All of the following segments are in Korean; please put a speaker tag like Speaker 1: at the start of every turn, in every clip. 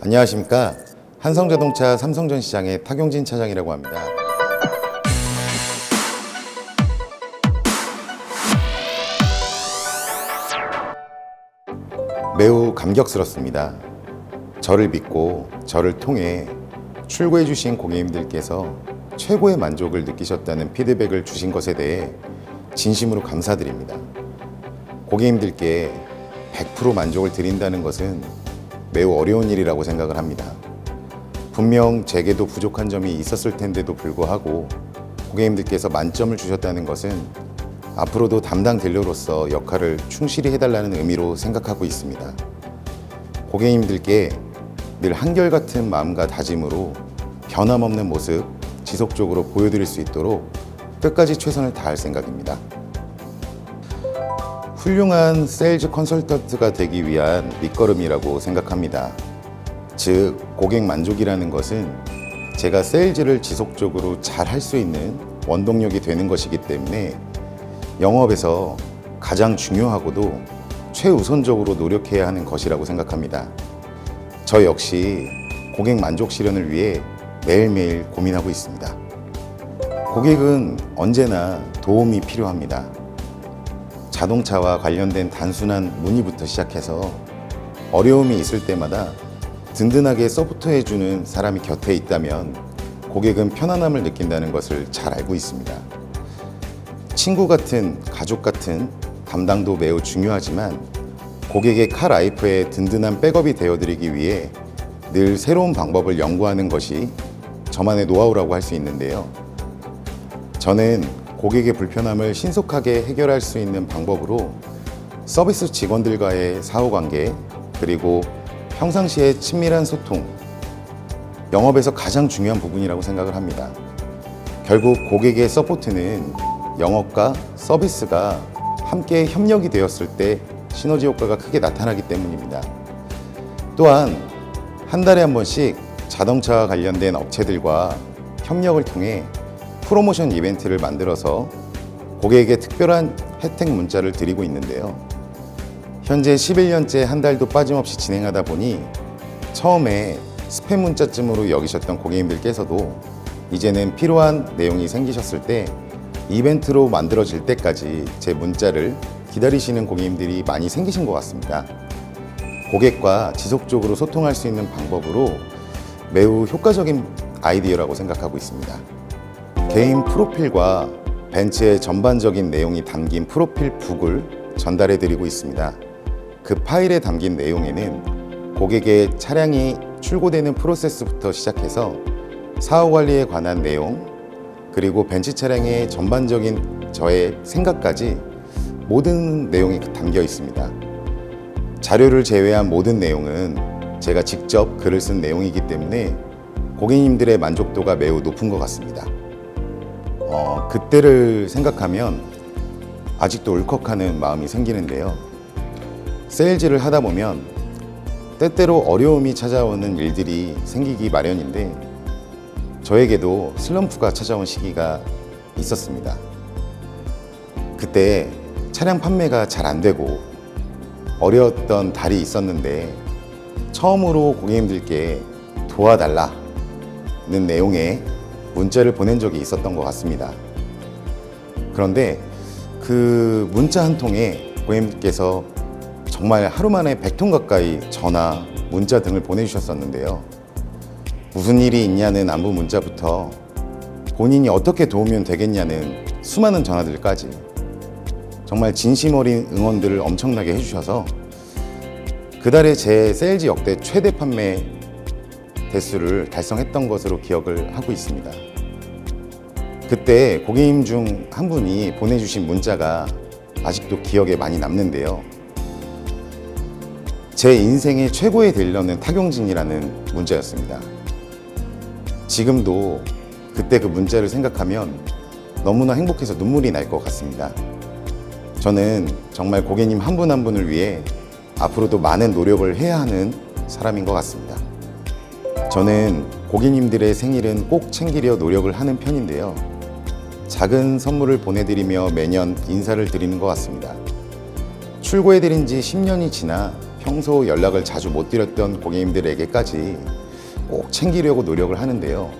Speaker 1: 안녕하십니까. 한성자동차 삼성전 시장의 타경진 차장이라고 합니다. 매우 감격스럽습니다. 저를 믿고 저를 통해 출고해 주신 고객님들께서 최고의 만족을 느끼셨다는 피드백을 주신 것에 대해 진심으로 감사드립니다. 고객님들께 100% 만족을 드린다는 것은 매우 어려운 일이라고 생각을 합니다. 분명 제게도 부족한 점이 있었을 텐데도 불구하고 고객님들께서 만점을 주셨다는 것은 앞으로도 담당 딜러로서 역할을 충실히 해달라는 의미로 생각하고 있습니다. 고객님들께 늘 한결같은 마음과 다짐으로 변함없는 모습 지속적으로 보여드릴 수 있도록 끝까지 최선을 다할 생각입니다. 훌륭한 세일즈 컨설턴트가 되기 위한 밑거름이라고 생각합니다. 즉, 고객 만족이라는 것은 제가 세일즈를 지속적으로 잘 할 수 있는 원동력이 되는 것이기 때문에 영업에서 가장 중요하고도 최우선적으로 노력해야 하는 것이라고 생각합니다. 저 역시 고객 만족 실현을 위해 매일매일 고민하고 있습니다. 고객은 언제나 도움이 필요합니다. 자동차와 관련된 단순한 문의부터 시작해서 어려움이 있을 때마다 든든하게 서포트해주는 사람이 곁에 있다면 고객은 편안함을 느낀다는 것을 잘 알고 있습니다. 친구 같은 가족 같은 담당도 매우 중요하지만 고객의 카 라이프에 든든한 백업이 되어드리기 위해 늘 새로운 방법을 연구하는 것이 저만의 노하우라고 할 수 있는데요. 저는 고객의 불편함을 신속하게 해결할 수 있는 방법으로 서비스 직원들과의 사후 관계 그리고 평상시의 친밀한 소통 영업에서 가장 중요한 부분이라고 생각을 합니다. 결국 고객의 서포트는 영업과 서비스가 함께 협력이 되었을 때 시너지 효과가 크게 나타나기 때문입니다. 또한 한 달에 한 번씩 자동차와 관련된 업체들과 협력을 통해 프로모션 이벤트를 만들어서 고객에게 특별한 혜택 문자를 드리고 있는데요. 현재 11년째 한 달도 빠짐없이 진행하다 보니 처음에 스팸 문자쯤으로 여기셨던 고객님들께서도 이제는 필요한 내용이 생기셨을 때 이벤트로 만들어질 때까지 제 문자를 기다리시는 고객님들이 많이 생기신 것 같습니다. 고객과 지속적으로 소통할 수 있는 방법으로 매우 효과적인 아이디어라고 생각하고 있습니다. 개인 프로필과 벤츠의 전반적인 내용이 담긴 프로필 북을 전달해 드리고 있습니다. 그 파일에 담긴 내용에는 고객의 차량이 출고되는 프로세스부터 시작해서 사후 관리에 관한 내용, 그리고 벤츠 차량의 전반적인 저의 생각까지 모든 내용이 담겨 있습니다. 자료를 제외한 모든 내용은 제가 직접 글을 쓴 내용이기 때문에 고객님들의 만족도가 매우 높은 것 같습니다. 어, 그때를 생각하면 아직도 울컥하는 마음이 생기는데요. 세일즈를 하다 보면 때때로 어려움이 찾아오는 일들이 생기기 마련인데 저에게도 슬럼프가 찾아온 시기가 있었습니다. 그때 차량 판매가 잘 안 되고 어려웠던 달이 있었는데 처음으로 고객님들께 도와달라는 내용의 문자를 보낸 적이 있었던 것 같습니다. 그런데 그 문자 한 통에 고객님께서 정말 하루 만에 100통 가까이 전화, 문자 등을 보내주셨었는데요. 무슨 일이 있냐는 안부 문자부터 본인이 어떻게 도우면 되겠냐는 수많은 전화들까지 정말 진심 어린 응원들을 엄청나게 해주셔서 그달에 제 세일즈 역대 최대 판매 대수를 달성했던 것으로 기억을 하고 있습니다. 그때 고객님 중 한 분이 보내주신 문자가 아직도 기억에 많이 남는데요. 제 인생의 최고의 딜러는 타경진이라는 문자였습니다. 지금도 그때 그 문자를 생각하면 너무나 행복해서 눈물이 날 것 같습니다. 저는 정말 고객님 한 분한 분을 위해 앞으로도 많은 노력을 해야 하는 사람인 것 같습니다. 저는 고객님들의 생일은 꼭 챙기려 노력을 하는 편인데요. 작은 선물을 보내드리며 매년 인사를 드리는 것 같습니다. 출고해드린 지 10년이 지나 평소 연락을 자주 못 드렸던 고객님들에게까지 꼭 챙기려고 노력을 하는데요.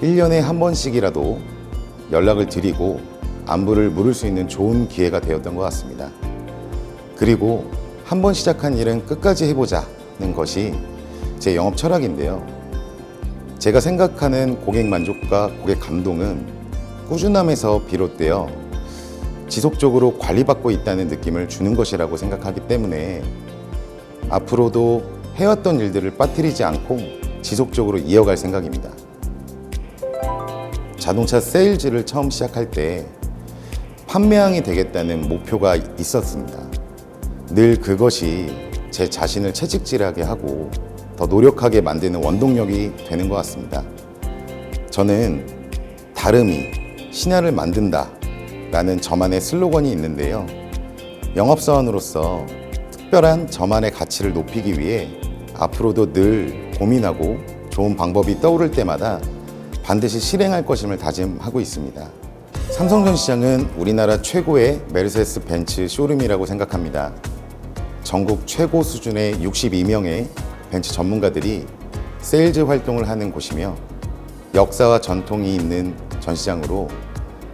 Speaker 1: 1년에 한 번씩이라도 연락을 드리고 안부를 물을 수 있는 좋은 기회가 되었던 것 같습니다. 그리고 한 번 시작한 일은 끝까지 해보자는 것이 제 영업 철학인데요. 제가 생각하는 고객 만족과 고객 감동은 꾸준함에서 비롯되어 지속적으로 관리받고 있다는 느낌을 주는 것이라고 생각하기 때문에 앞으로도 해왔던 일들을 빠뜨리지 않고 지속적으로 이어갈 생각입니다. 자동차 세일즈를 처음 시작할 때 판매왕이 되겠다는 목표가 있었습니다. 늘 그것이 제 자신을 채찍질하게 하고 더 노력하게 만드는 원동력이 되는 것 같습니다. 저는 다름이 신화를 만든다 라는 저만의 슬로건이 있는데요. 영업사원으로서 특별한 저만의 가치를 높이기 위해 앞으로도 늘 고민하고 좋은 방법이 떠오를 때마다 반드시 실행할 것임을 다짐하고 있습니다. 삼성전 시장은 우리나라 최고의 메르세스 벤츠 쇼룸이라고 생각합니다. 전국 최고 수준의 62명의 벤츠 전문가들이 세일즈 활동을 하는 곳이며 역사와 전통이 있는 전시장으로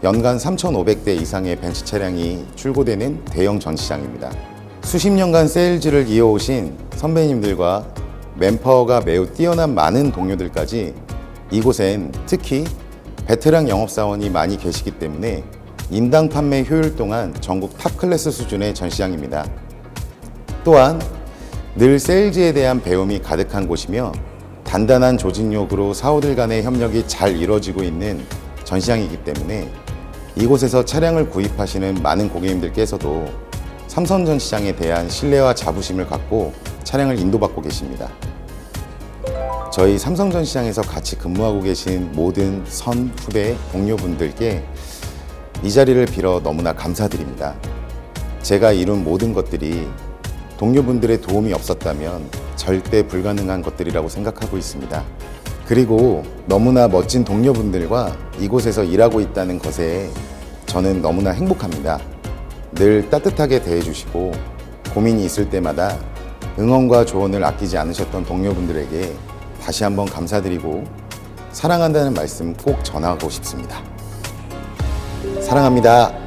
Speaker 1: 연간 3,500대 이상의 벤츠 차량이 출고되는 대형 전시장입니다. 수십 년간 세일즈를 이어오신 선배님들과 맨파워가 매우 뛰어난 많은 동료들까지 이곳엔 특히 베테랑 영업사원이 많이 계시기 때문에 인당 판매 효율 또한 전국 탑 클래스 수준의 전시장입니다. 또한 늘 세일즈에 대한 배움이 가득한 곳이며 단단한 조직력으로 사오들 간의 협력이 잘 이루어지고 있는 전시장이기 때문에 이곳에서 차량을 구입하시는 많은 고객님들께서도 삼성전시장에 대한 신뢰와 자부심을 갖고 차량을 인도받고 계십니다. 저희 삼성 전시장에서 같이 근무하고 계신 모든 선 후배 동료분들께 이 자리를 빌어 너무나 감사드립니다. 제가 이룬 모든 것들이 동료분들의 도움이 없었다면 절대 불가능한 것들이라고 생각하고 있습니다. 그리고 너무나 멋진 동료분들과 이곳에서 일하고 있다는 것에 저는 너무나 행복합니다. 늘 따뜻하게 대해주시고 고민이 있을 때마다 응원과 조언을 아끼지 않으셨던 동료분들에게 다시 한번 감사드리고 사랑한다는 말씀 꼭 전하고 싶습니다. 사랑합니다.